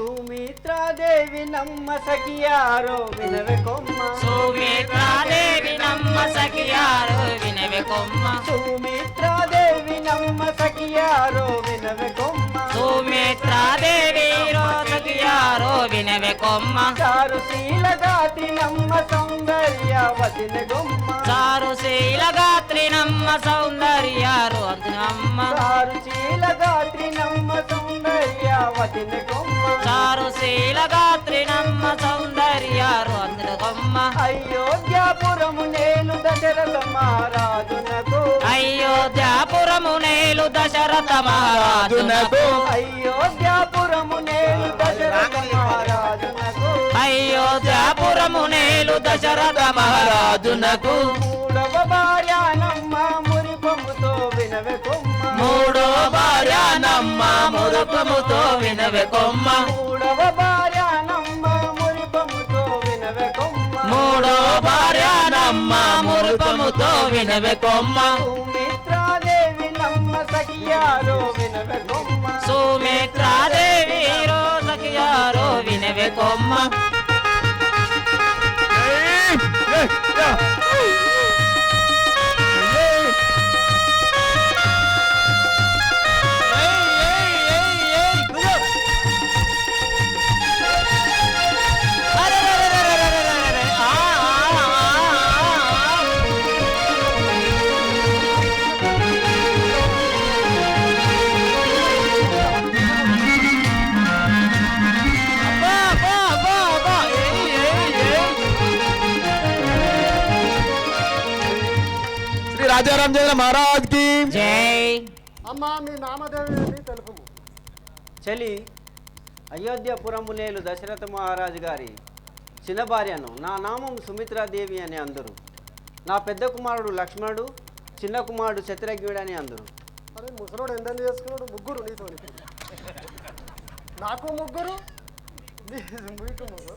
సుమిత్రాదేవి నమ్మ సఖియారో వినవే కొమ్మ. సుమిత్రాదేవి నమ్మ సఖియారు వినవే కొమ్మ. సుమిత్రాదేవి నమ్మ సఖియారో వినవే కొమ్మ. సుమిత్రాదేవి రో సఖియారు వినవే కొమ్మ. చారు శీలగాతి నమ్మ సౌందర్య వదిన గొమ్మ. చారు శీలగాత్రి నమ్మ సౌందర్యారు అందున కొమ్మ. అయోధ్యాపురము నేను దశరథ మహారాజునకు. అయోధ్యాపురము నేలు దశరథ మహారాజునకు. అయోధ్యాపురము నేను దశరథ మహారాజునకు. అయోధ్యాపురము నేలు దశరథ మహారాజునకు. మూడవ భార్యానమ్మ మురిపముతో మూడో భార్యానమ్మ మురుపముతో వినవే కొమ్మ. మూడవ భార్యానమ్మ మురిపముతో వినవే కొమ్మ. మూడో భార్యానమ్మ మురుపముతో వినవే కొమ్మ. సుమిత్రాదేవి నమ్మ సఖియారో వినవే కొమ్మ. సుమిత్రాదేవి రోజకియారో వినవే కొమ్మ. శ్రీ రాజారామచంద్ర మహారాజ్కి. జై. అమ్మా మీ నామదేవి చలి అయోధ్యపురము నేలు దశరథ మహారాజు గారి చిన్న భార్యను నా నామం సుమిత్రాదేవి అని అందరు. నా పెద్ద కుమారుడు లక్ష్మణుడు చిన్న కుమారుడు శత్రుఘ్నుడు అని అందరు. అరే ముసలోడు ఎంతెంత చేసుకున్నాడు? ముగ్గురు నీతో నాకు ముగ్గురు మీకు ముగ్గురు.